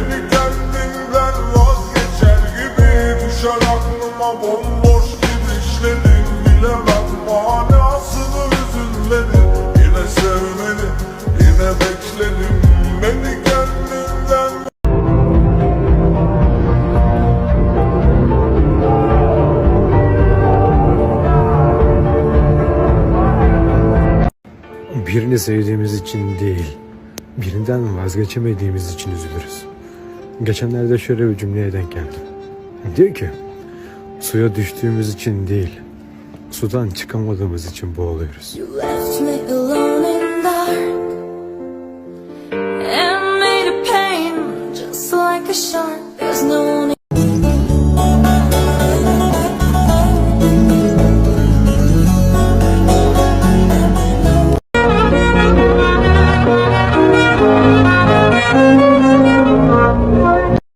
Beni kendinden vazgeçer gibi Düşer aklıma. Bomboş gidişlerin Bilemem manasını üzülmenin Yine sevmenin yine beklerim Beni kendinden. Birini sevdiğimiz için değil, birinden vazgeçemediğimiz için üzülürüz. Geçenlerde şöyle bir cümleye denk geldim. Diyor ki, suya düştüğümüz için değil, sudan çıkamadığımız için boğuluyoruz.